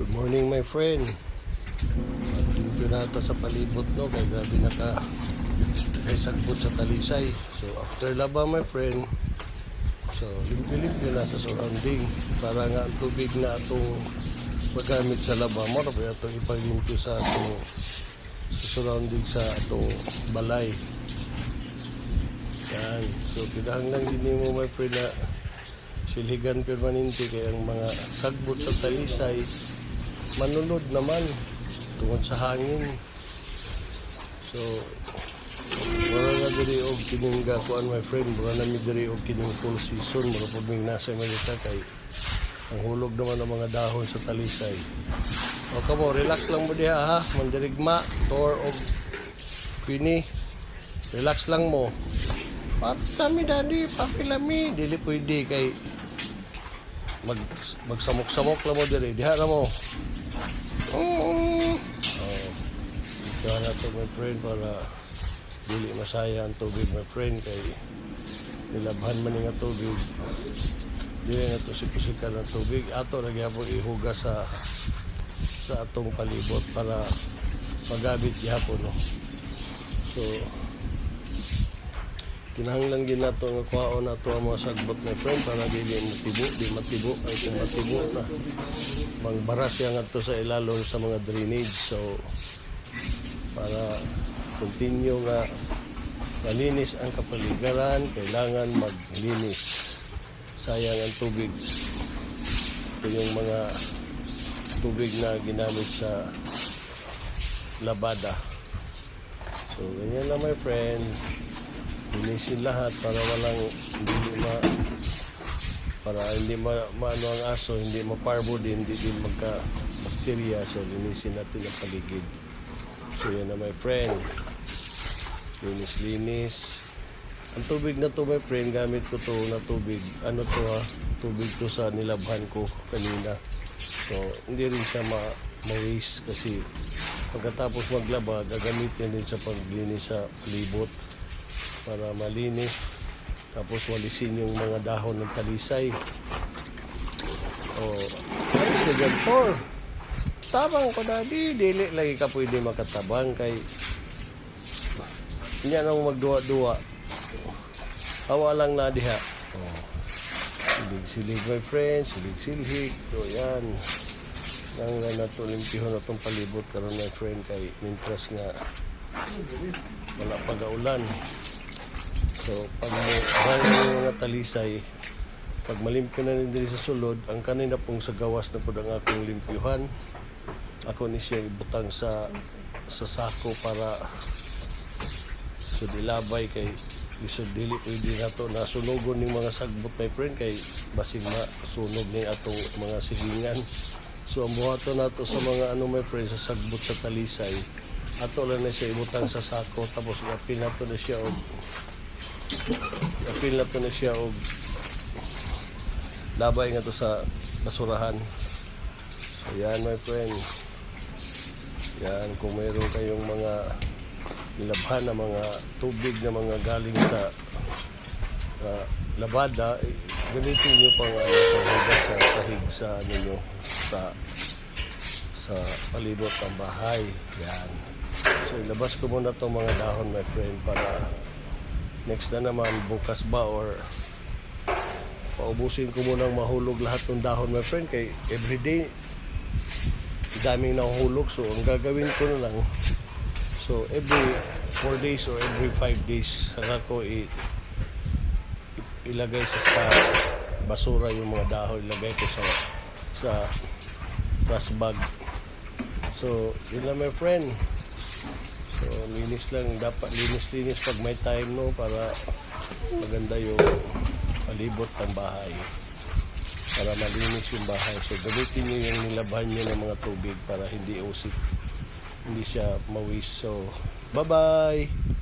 Good morning my friend. Limpyo na ito sa palibot no, kaya grabe naka kay sagbot sa talisay. So after laba my friend, so limpyo-limpyo na sa surrounding para nga ang tubig na itong magamit sa laba mo, kaya ito ipaglimpyo sa itong sa surrounding sa itong balay. Yan. So kinahanglan din mo my friend na siligan permanente kaya ang mga sagbot sa talisay manunod naman tungod sa hangin. So, wala na diri og kining gakuan my friend, wala na mi diri og kining full season, mura pud mig nasa Amerika kay ang hulog naman ng mga dahon sa talisay. O kamo, relax lang mo diha ha, mandirigma, tor og pini. Relax lang mo. Patami daddy, papilami, dili pwede kay mag magsamok-samok lang mo diri. Diha na mo. Oo. Oh, ikaw na to my friend para dili masaya ang tubig my friend kay nilabhan man nga tubig dili na to sipusikan ng tubig ato na gyapon ihuga sa sa atong palibot para magamit gyapon no so kinahanglan gid nato nga kuhaon nato ang mga sagbot my friend para dili matibo di matibo ay kung matibo na. Mangbaras yan ngadto sa ilalong sa mga drainage so para continue nga malinis ang kapaligiran kailangan maglinis. Sayang ang tubig. Ito yung mga tubig na ginamit sa labada. So ganyan lang my friend linisin lahat para walang hindi ma para hindi ma, maano ang aso, hindi maparbo din, hindi din magka bakterya. So, linisin natin ang paligid. So, yan na my friend. Linis-linis. Ang tubig na to my friend, gamit ko to na tubig. Ano to ha? Tubig to sa nilabhan ko kanina. So, hindi rin siya ma ma-waste kasi pagkatapos maglaba, gagamitin din sa paglinis sa libot para malinis tapos walisin yung mga dahon ng talisay. O, ayos ka dyan, Thor. Tabang ko na, di, dili lagi ka pwede makatabang kay hindi na mo magduwa-duwa. Hawa lang na diha. O, silig-silig my friend, silig-silig. So, yan. Nang na nato limpihon na itong palibot karon my friend kay mintras nga wala pag-aulan. So, pag mo ang mga talisay, pag malimpyo na rin sa sulod, ang kanina pong sa gawas na po ang akong limpyuhan, ako ni siya ibutang sa sa sako para so dilabay kay lisod dili pwede na to. Nasunogon ning mga sagbot my friend kay basig masunog ning atong mga silingan. So ang buhaton nato sa mga ano my friend sa sagbot sa talisay ato lang na siya ibutang sa sako tapos apil nato na siya og apil na to na siya og labay nga to sa basurahan. So yan my friend. Yan kung mayroon kayong mga nilabhan na mga tubig na mga galing sa uh, labada eh, gamitin nyo pang ano, sa sahig sa ano nyo sa sa palibot ng bahay. Yan so ilabas ko muna itong mga dahon my friend para next na naman bukas ba or paubusin ko munang mahulog lahat ng dahon my friend kay everyday daming nahuhulog. So ang gagawin ko na lang so every 4 days or every 5 days saka ko i ilagay sa, sa basura yung mga dahon. Ilagay ko sa sa trash bag. So yun lang my friend So, linis lang. Dapat linis-linis pag may time, no? Para maganda yung palibot ng bahay. Para malinis yung bahay. So, gamitin nyo yung nilabhan nyo ng mga tubig para hindi usik. Hindi siya mawis. So, bye-bye!